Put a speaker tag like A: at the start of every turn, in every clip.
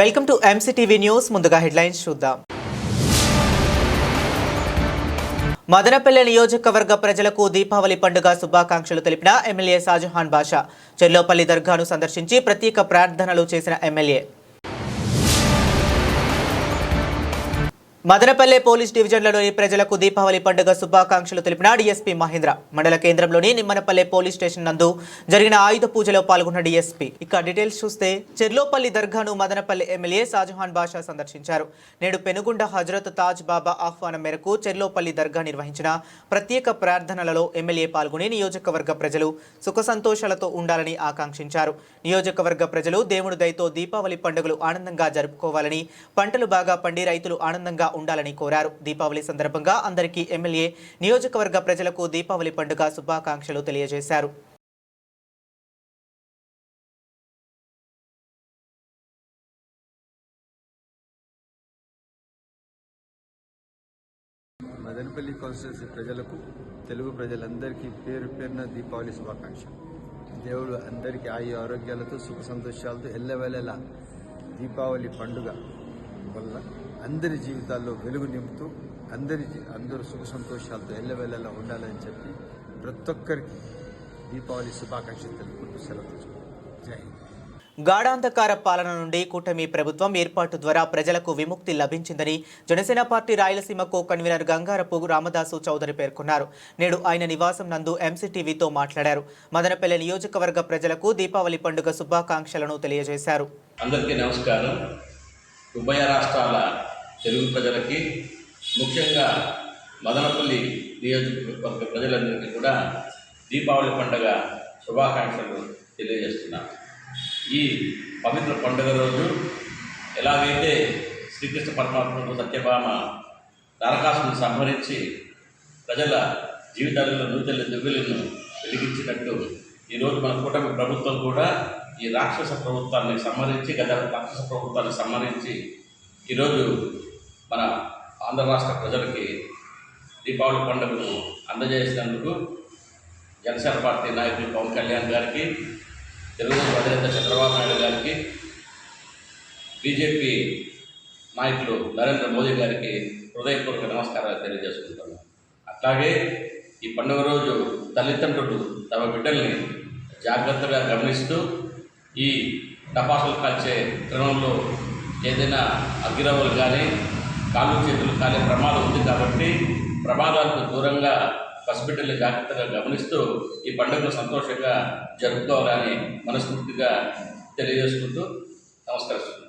A: Welcome to MCTV news ముందుగా headlines చూద్దాం. మదనపల్లె నియోజకవర్గ ప్రజలకు దీపావళి పండుగ శుభాకాంక్షలు తెలిపిన ఎమ్మెల్యే షాజహాన్ బాషా. చెల్లోపల్లి దర్గాను సందర్శించి ప్రత్యేక ప్రార్థనలు చేసిన ఎమ్మెల్యే. మదనపల్లె పోలీస్ డివిజన్లలోని ప్రజలకు దీపావళి పండుగ శుభాకాంక్షలు తెలిపిన డిఎస్పీ మహేంద్ర. మండల కేంద్రంలోని నిమ్మనపల్లె పోలీస్ స్టేషన్ నందు జరిగిన ఆయుధ పూజలో పాల్గొన్న డీఎస్పీ. ఇక డీటెయిల్స్ చూస్తే చెర్లోపల్లి దర్గాను మదనపల్లి ఎమ్మెల్యే షాజహాన్ బాషా సందర్శించారు. నేడు పెనుగుండ హజరత్ తాజ్ బాబా ఆహ్వానం మేరకు చెర్లోపల్లి దర్గా నిర్వహించిన ప్రత్యేక ప్రార్థనలలో ఎమ్మెల్యే పాల్గొని నియోజకవర్గ ప్రజలు సుఖ సంతోషాలతో ఉండాలని ఆకాంక్షించారు. నియోజకవర్గ ప్రజలు దేవుడు దయతో దీపావళి పండుగలు ఆనందంగా జరుపుకోవాలని పంటలు బాగా పండి రైతులు ఆనందంగా ఉండాలని కోరారు. దీపావళి సందర్భంగా అందరికీ ఎమ్మెల్యే నియోజకవర్గ ప్రజలకు దీపావళి పండుగ శుభాకాంక్షలు తెలియజేశారు.
B: మదనపల్లి కాన్స్టిట్యున్సీ ప్రజలకు తెలుగు ప్రజలందరికీ పేరు పేరున దీపావళి శుభాకాంక్ష దేవుడు అందరికీ ఆయు ఆరోగ్యాలతో సుఖ సంతోషాలతో ఎల్లవేళలా దీపావళి పండుగ వల్ల అందరి జీవితాల్లో వెలుగు నింపుతూ అందరి అందరూ సుఖ సంతోషాలతో ఎల్లవేళలా ఉండాలని చెప్పి ప్రతి ఒక్కరికి దీపావళి శుభాకాంక్షలు తెలుపుకుంటూ సెలవు జై హింద్.
A: గాఢాంధకార పాలన నుండి కూటమి ప్రభుత్వం ఏర్పాటు ద్వారా ప్రజలకు విముక్తి లభించిందని Janasena party Rayalaseema co convener Gangarapu Ramadasu Chowdary పేర్కొన్నారు. నేడు ఆయన నివాసం నందు ఎంసీటీవీతో మాట్లాడారు. మదనపల్లె నియోజకవర్గ ప్రజలకు దీపావళి పండుగ శుభాకాంక్షలను తెలియజేశారు.
C: అందరికీ నమస్కారం. ఉభయ రాష్ట్రాల తెలుగు ప్రజలకి ముఖ్యంగా మదనపల్లి నియోజకవర్గ ప్రజలందరికీ కూడా దీపావళి పండుగ శుభాకాంక్షలు తెలియజేస్తున్నాను ఈ పవిత్ర పండుగ రోజు ఎలాగైతే శ్రీకృష్ణ పరమాత్మకు సత్యభామ నరకాసుని సంహరించి ప్రజల జీవితాలలో నూతన దివ్యులను వెలిగించినట్టు ఈరోజు మన కూటమి ప్రభుత్వం కూడా ఈ రాక్షస ప్రభుత్వాన్ని సంహరించి గత రాక్షస ప్రభుత్వాన్ని సంహరించి ఈరోజు మన ఆంధ్ర రాష్ట్ర ప్రజలకి దీపావళి పండుగను అందజేసినందుకు జనసేన పార్టీ నాయకులు పవన్ కళ్యాణ్ గారికి తెలుగుదేశం అధినేత చంద్రబాబు నాయుడు గారికి బీజేపీ నాయకులు నరేంద్ర మోదీ గారికి హృదయపూర్వక నమస్కారాలు తెలియజేసుకుంటాను అట్లాగే ఈ పండుగ రోజు తల్లిదండ్రులు తమ బిడ్డల్ని జాగ్రత్తగా గమనిస్తూ ఈ టపాసులు కాల్చే క్రమంలో ఏదైనా అగ్గిరవ్వలు కానీ కాళ్ళు చేతులు కానీ ప్రమాదం ఉంది కాబట్టి ప్రమాదాలకు దూరంగా పసిబిడ్డల్ని జాగ్రత్తగా గమనిస్తూ ఈ పండుగను సంతోషంగా జరుపుకోవాలని మనస్ఫూర్తిగా తెలియజేసుకుంటూ నమస్కరిస్తున్నాను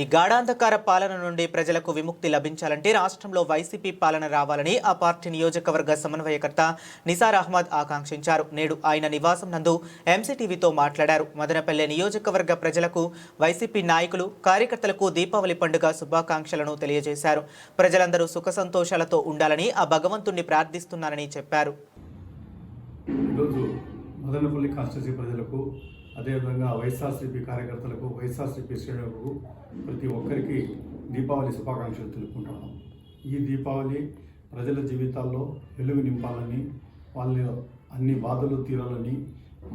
A: ఈ గాఢాంధకార పాలన నుండి ప్రజలకు విముక్తి లభించాలంటే రాష్ట్రంలో వైసీపీ పాలన రావాలని ఆ పార్టీ నియోజకవర్గ సమన్వయకర్త నిసార్ అహ్మద్ ఆకాంక్షించారు. నేడు ఆయన నివాసం నందు ఎంసీటీవీతో మాట్లాడారు. మదనపల్లె నియోజకవర్గ ప్రజలకు వైసీపీ నాయకులు కార్యకర్తలకు దీపావళి పండుగ శుభాకాంక్షలను తెలియజేశారు. ప్రజలందరూ సుఖ సంతోషాలతో ఉండాలని ఆ భగవంతుణ్ణి ప్రార్థిస్తున్నారని చెప్పారు.
D: ఈరోజు మదనపల్లి కాన్స్టిట్యూన్సీ ప్రజలకు అదేవిధంగా వైఎస్ఆర్సీపీ కార్యకర్తలకు వైఎస్ఆర్సీపీ శ్రేణులకు ప్రతి ఒక్కరికి దీపావళి శుభాకాంక్షలు తెలుపుకుంటాను ఈ దీపావళి ప్రజల జీవితాల్లో వెలుగు నింపాలని వాళ్ళ అన్ని బాధలు తీరాలని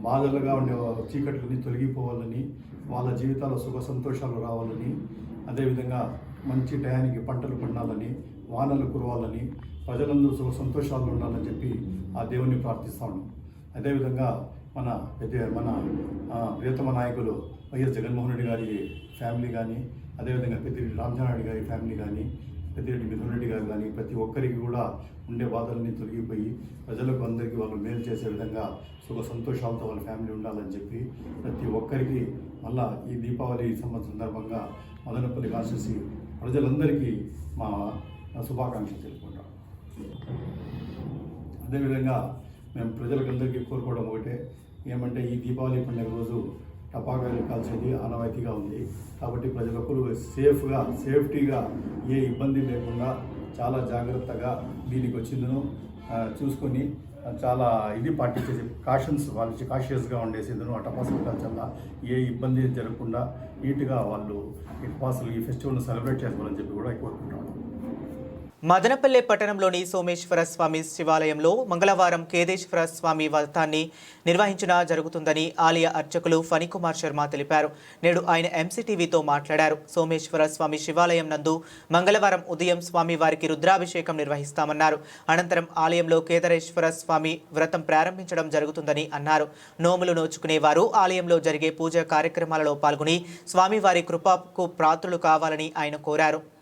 D: బాధలుగా ఉండే చీకట్లని తొలగిపోవాలని వాళ్ళ జీవితాల్లో సుఖ సంతోషాలు రావాలని అదేవిధంగా మంచి టయానికి పంటలు పండాలని వానలు కురవాలని ప్రజలందరూ సుఖ సంతోషాలు ఉండాలని చెప్పి ఆ దేవుణ్ణి ప్రార్థిస్తాను అదేవిధంగా మన పెద్ద మన ప్రియతమ నాయకులు వైఎస్ జగన్మోహన్ రెడ్డి గారి ఫ్యామిలీ కానీ అదేవిధంగా పెద్దిరెడ్డి రామచంద్రారెడ్డి గారి ఫ్యామిలీ కానీ పెద్దిరెడ్డి మిథున్ రెడ్డి గారు కానీ ప్రతి ఒక్కరికి కూడా ఉండే బాధలన్నీ తొలగిపోయి ప్రజలకు అందరికీ వాళ్ళు మేలు చేసే విధంగా సుఖ సంతోషాలతో వాళ్ళ ఫ్యామిలీ ఉండాలని చెప్పి ప్రతి ఒక్కరికి మళ్ళా ఈ దీపావళి సందర్భంగా మదనపల్లి కాసేసి ప్రజలందరికీ మా శుభాకాంక్షలు తెలుపుకుంటాం. అదేవిధంగా మేము ప్రజలకందరికీ కోరుకోవడం ఒకటే. ఏమంటే ఈ దీపావళి పండుగ రోజు టపాకాయలు కాల్చేది ఆనవాయితీగా ఉంది. కాబట్టి ప్రజలొక్కరు సేఫ్గా సేఫ్టీగా ఏ ఇబ్బంది లేకుండా చాలా జాగ్రత్తగా దీనికి వచ్చిందను. చూసుకొని చాలా ఇది పాటించేసి కాషన్స్ వాళ్ళు కాషియస్గా ఉండేసిందను. ఆ టపాసులు కాల్చల్లా ఏ ఇబ్బంది జరగకుండా నీట్గా వాళ్ళు ఈ టపాసులు ఈ ఫెస్టివల్ని సెలబ్రేట్ చేసుకోవాలని చెప్పి కూడా కోరుకుంటాను
A: మదనపల్లె పట్టణంలోని సోమేశ్వర స్వామి శివాలయంలో మంగళవారం కేదేశ్వర స్వామి వ్రతాన్ని నిర్వహించిన జరుగుతుందని ఆలయ అర్చకులు ఫణికుమార్ శర్మ తెలిపారు. నేడు ఆయన ఎంసీటీవీతో మాట్లాడారు. సోమేశ్వర స్వామి శివాలయం నందు మంగళవారం ఉదయం స్వామి వారికి రుద్రాభిషేకం నిర్వహిస్తామన్నారు. అనంతరం ఆలయంలో కేదారేశ్వర స్వామి వ్రతం ప్రారంభించడం జరుగుతుందని అన్నారు. నోములు నోచుకునేవారు ఆలయంలో జరిగే పూజా కార్యక్రమాలలో పాల్గొని స్వామివారి కృపకు ప్రాతులు కావాలని ఆయన కోరారు.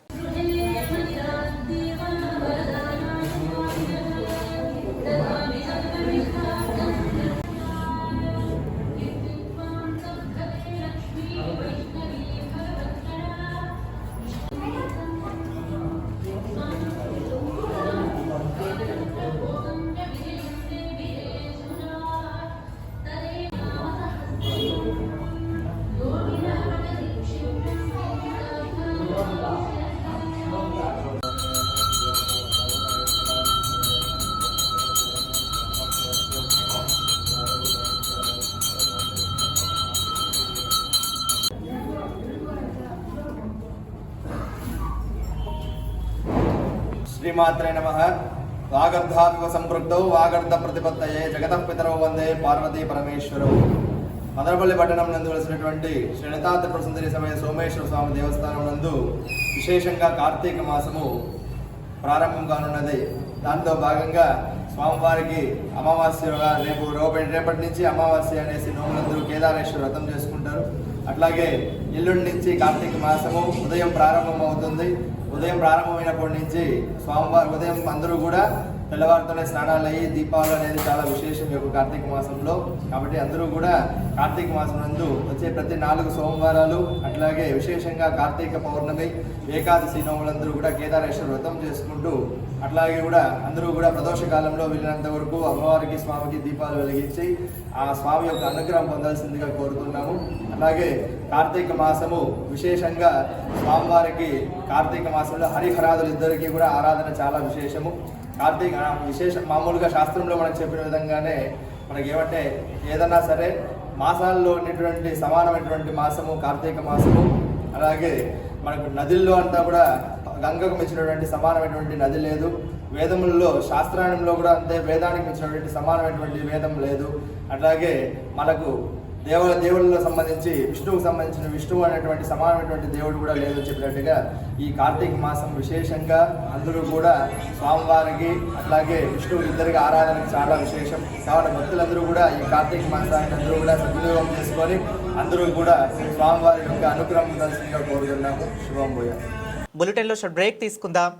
E: శ్రీమాత్రే నమ. వాగర్ధాత్మక సంపృక్తౌ వాగర్ధ ప్రతిపత్తయే జగత పితరవు వందే పార్వతీ పరమేశ్వరం. మదనపల్లి పట్టణం నందు వెలిసినటువంటి శ్రీనితాంత ప్రసుందరి సమయ సోమేశ్వర స్వామి దేవస్థానం నందు విశేషంగా కార్తీక మాసము ప్రారంభం కానున్నది. దాంతో భాగంగా స్వామివారికి అమావాస్యగా రేపు రేపటి రేపటి నుంచి అమావాస్య అనేసి నోములందరూ కేదారేశ్వర వ్రతం చేసుకుంటారు. అట్లాగే ఎల్లుండి నుంచి కార్తీక మాసము ఉదయం ప్రారంభమవుతుంది. ఉదయం ప్రారంభమైనప్పటి నుంచి స్వామివారి ఉదయం అందరూ కూడా తెల్లవారితోనే స్నానాలు అయ్యి దీపావళి అనేది చాలా విశేషం యొక్క కార్తీక మాసంలో. కాబట్టి అందరూ కూడా కార్తీక మాసం నందు వచ్చే ప్రతి నాలుగు సోమవారాలు అట్లాగే విశేషంగా కార్తీక పౌర్ణమి ఏకాదశి నోములందరూ కూడా కేదారేశ్వర వ్రతం చేసుకుంటూ అట్లాగే కూడా అందరూ కూడా ప్రదోష కాలంలో వెళ్ళినంత వరకు అమ్మవారికి స్వామికి దీపాలు వెలిగించి ఆ స్వామి యొక్క అనుగ్రహం పొందాల్సిందిగా కోరుతున్నాము. అలాగే కార్తీక మాసము విశేషంగా స్వామివారికి కార్తీక మాసంలో హరిహరాదులు ఇద్దరికీ కూడా ఆరాధన చాలా విశేషము. కార్తీక విశేషం విశేష మామూలుగా శాస్త్రంలో మనకు చెప్పిన విధంగానే మనకి ఏమంటే ఏదన్నా సరే మాసాల్లో ఉన్నటువంటి సమానమైనటువంటి మాసము కార్తీక మాసము. అలాగే మనకు నదుల్లో అంతా కూడా గంగకు మించినటువంటి సమానమైనటువంటి నది లేదు. వేదములలో శాస్త్రాణంలో కూడా అంతే వేదానికి మించినటువంటి సమానమైనటువంటి వేదం లేదు. అట్లాగే మనకు దేవుల దేవుళ్ళలో సంబంధించి విష్ణువుకు సంబంధించిన విష్ణువు అనేటువంటి సమానమైనటువంటి దేవుడు కూడా లేదని చెప్పినట్టుగా ఈ కార్తీక మాసం విశేషంగా అందరూ కూడా స్వామివారికి అట్లాగే విష్ణువు ఇద్దరికి ఆరాధనకి చాలా విశేషం. కావున భక్తులందరూ కూడా ఈ కార్తీక మాసాన్ని అందరూ కూడా సద్వినియోగం చేసుకొని అందరూ కూడా స్వామివారి యొక్క అనుగ్రహం పొందాల్సిందిగా కోరుతున్నాము శుభం భూయా.
A: బులెటిన్లో షార్ట్ బ్రేక్ తీసుకుందాం.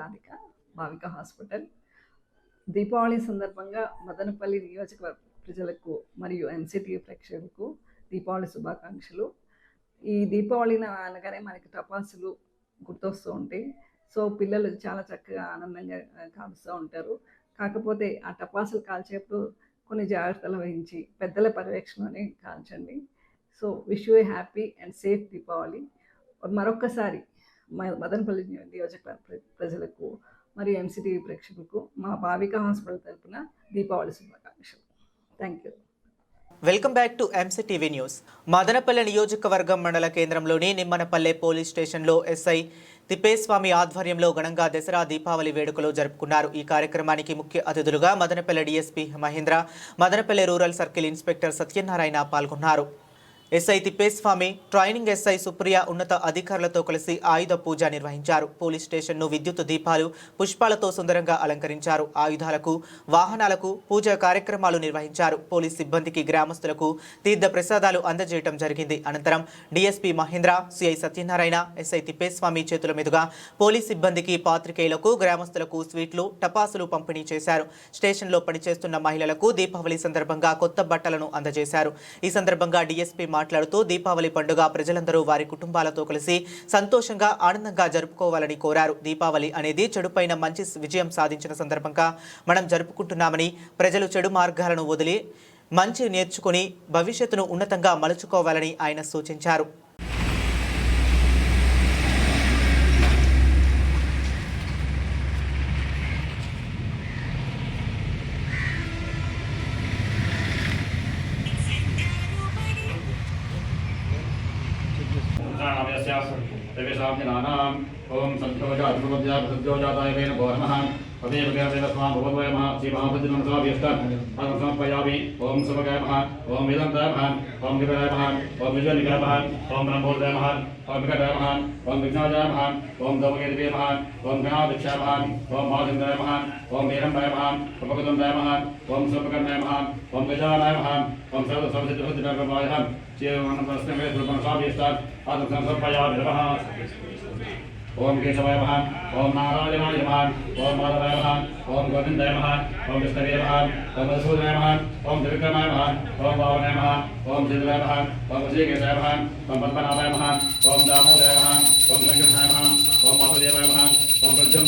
F: రాధిక భావిక హాస్పిటల్. దీపావళి సందర్భంగా మదనపల్లి నియోజకవర్గ ప్రజలకు మరియు ఎన్సిటి ప్రేక్షకులకు దీపావళి శుభాకాంక్షలు. ఈ దీపావళి అనగానే మనకి టపాసులు గుర్తొస్తూ ఉంటాయి. సో పిల్లలు చాలా చక్కగా ఆనందంగా కాలుస్తూ ఉంటారు. కాకపోతే ఆ టపాసులు కాల్చేప్పుడు కొన్ని జాగ్రత్తలు వహించి పెద్దల పర్యవేక్షణలోనే కాల్చండి. So wish you happy and safe Deepavali. మరొక్కసారి మదనపల్లి నియోజకవర్గ ప్ర- ప్రజలకు మరియు ఎంసీటీవీ ప్రేక్షకులకు మా భావిక హాస్పిటల్ తరపున దీపావళి శుభాకాంక్షలు. Thank you
A: welcome back to MCTV news Madanapalle నియోజకవర్గం మండల కేంద్రంలోని నిమ్మనపల్లె పోలీస్ స్టేషన్లో ఎస్ఐ తిప్పేస్వామి ఆధ్వర్యంలో ఘనంగా దసరా దీపావళి వేడుకలు జరుపుకున్నారు. ఈ కార్యక్రమానికి ముఖ్య అతిథులుగా Madanapalle DSP Mahendra Madanapalle rural circle inspector Satyanarayana పాల్గొన్నారు. SI Thippeswamy training SI Supriya ఉన్నత అధికారులతో కలిసి ఆయుధ పూజ నిర్వహించారు. పోలీస్ స్టేషన్ను విద్యుత్ దీపాలు పుష్పాలతో సుందరంగా అలంకరించారు. ఆయుధాలకు వాహనాలకు పూజా కార్యక్రమాలు నిర్వహించారు. పోలీస్ సిబ్బందికి గ్రామస్తులకు తీర్థ ప్రసాదాలు అందజేయడం జరిగింది. అనంతరం DSP Mahendra CI Satyanarayana SI Thippeswamy చేతుల మీదుగా పోలీస్ సిబ్బందికి పాత్రికేయులకు గ్రామస్తులకు స్వీట్లు టపాసులు పంపిణీ చేశారు. స్టేషన్లో పనిచేస్తున్న మహిళలకు దీపావళి సందర్భంగా కొత్త బట్టలను అందజేశారు. ఈ సందర్భంగా డీఎస్పీ మాట్లాడుతూ దీపావళి పండుగ ప్రజలందరూ వారి కుటుంబాలతో కలిసి సంతోషంగా ఆనందంగా జరుపుకోవాలని కోరారు. దీపావళి అనేది చెడుపైన మంచి విజయం సాధించిన సందర్భంగా మనం జరుపుకుంటున్నామని ప్రజలు చెడు మార్గాలను వదిలి మంచి నేర్చుకుని భవిష్యత్తును ఉన్నతంగా మలుచుకోవాలని ఆయన సూచించారు.
G: सर्वस्याः ओम सद्योजात्मवद्या सद्योजाताय वेन गौरमः पदे पदेवस्मान् भुवद्वयमः श्रीमहाभजनमसमा व्यस्तन् भगवन्समर्पयामि ॐ सुभगाय महान् ॐ वेदान्ताय महान् ॐ निपदाय महान् ॐ विजयनिकाय महान् ॐ ब्रह्मोदय महान् ॐ विकटाय महान् ॐ विघ्नाजाय महान् ॐ दौमगेदिवे महान् ॐ गणादीक्षाय महान् ॐ महाचन्द्राय महान् ॐ वीरम्बाय महान् उपकुदण्डाय महान् ॐ सुपकर्णाय महान् ॐ गजानाय महान् ॐ सर्वसंसिद्धसुद्धिप्रभायः श्रीमानन्दस्मे सुपनसाभीष्टात् आदर्शं सर्पया विरमः ओम केशवाय महान ओम नारायण महान ओम माधवाय महान ओम गोविंदाय महान ओम विष्णवे महान ओम सूर्य महान ओम त्रिविक्रमाय महान ओम पावनाय महान ओम जितवाय महान ओम श्री वसीकेशाय महान ओम पद्मनाभाय महान ओम दामोदय महान ओम गणेशाय महान ओम मातुदेवाय महान ओम प्रज्ञम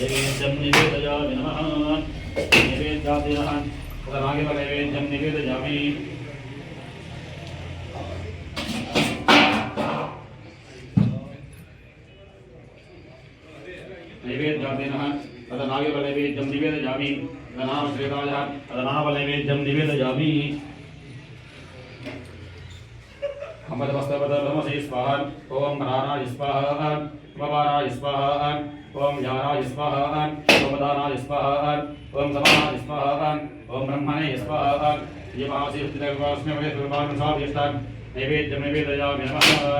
G: नैवेद्यम निवेदयामि नमः। नैवेद्यादि नमः तदनागेव नैवेद्यं निवेदयामि। नैवेद्यादिनः तदनागेव नैवेद्यं निवेदयामि। तदनाम श्रेताय तदनाम नैवेद्यं निवेदयामि। अमृतवस्तवदमसि स्वाहा ॐ प्राणाय स्वाहा मवाराय स्वाहा ॐ यानाय स्वाहा ॐ दानाय स्वाहा ॐ समानाय स्वाहा ॐ ब्रह्मणे स्वाहा ये महासि हृदयवास्मि वै दुर्भागं साभीष्टान् नैवेद्यं निवेदयामि नमः।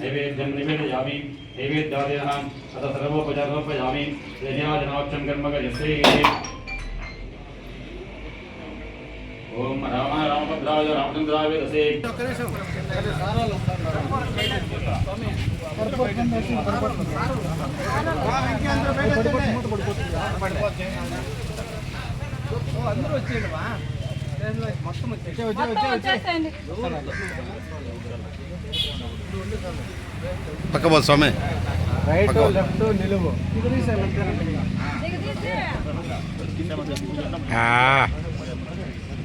G: नैवेद्यं निवेदयामि नैवेद्यादिनः अथ सर्वोपचारोपयामि यज्ञाजनाक्षं कर्म करिष्ये ఓం రామ రామభద్రాయ రామచంద్రాయ వేదసే
E: రైట్ లెఫ్ట్ నిలువు.
H: ఆ,
E: మూడు మూడు లెఫ్ట్ నిలువు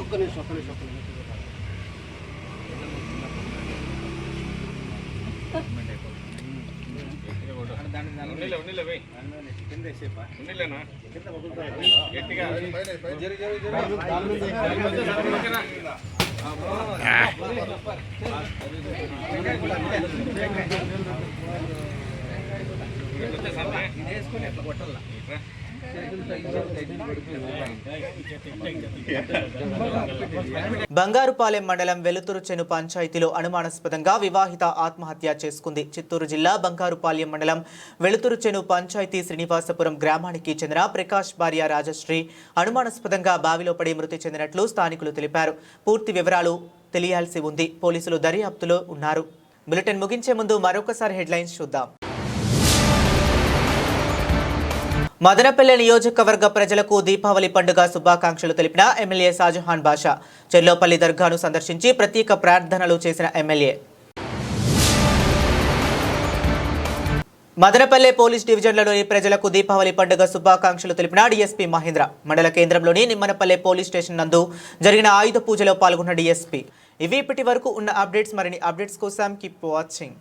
E: ఒక్క నిమిషం ఒక్క నిమిషం ఒక్క నిమిషం ఇదేసుకొని ఎట్లా కొట్టాల
A: బంగారుపాలెం మండలం వెలుతురు చెను పంచాయతీలో అనుమానాస్పదంగా వివాహిత ఆత్మహత్య చేసుకుంది. చిత్తూరు జిల్లా బంగారుపాలెం మండలం వెలుతురు చెను పంచాయతీ శ్రీనివాసపురం గ్రామానికి చెందిన ప్రకాష్ భార్య రాజశ్రీ అనుమానాస్పదంగా బావిలో పడి మృతి చెందినట్లు స్థానికులు తెలిపారు. పూర్తి వివరాలు తెలియాల్సి ఉంది. పోలీసులు దర్యాప్తులో ఉన్నారు. బులెటిన్ ముగించే ముందు మరొకసారి హెడ్లైన్స్ చూద్దాం. మదనపల్లె నియోజకవర్గ ప్రజలకు దీపావళి పండుగ శుభాకాంక్షలు తెలిపిన ఎమ్మెల్యే షాజహాన్ బాషా. చెర్లోపల్లి దర్గాను సందర్శించి ప్రత్యేక ప్రార్థనలు చేసిన ఎమ్మెల్యే. మదనపల్లె పోలీస్ డివిజన్లలోని ప్రజలకు దీపావళి పండుగ శుభాకాంక్షలు తెలిపిన డీఎస్పీ మహేంద్ర. మండల కేంద్రంలోని నిమ్మనపల్లె పోలీస్ స్టేషన్ నందు జరిగిన ఆయుధ పూజలో పాల్గొన్న డీఎస్పీ. ఇవి ఇప్పటి వరకు ఉన్న అప్డేట్స్. మరిన్ని అప్డేట్స్ కోసం కీప్ వాచింగ్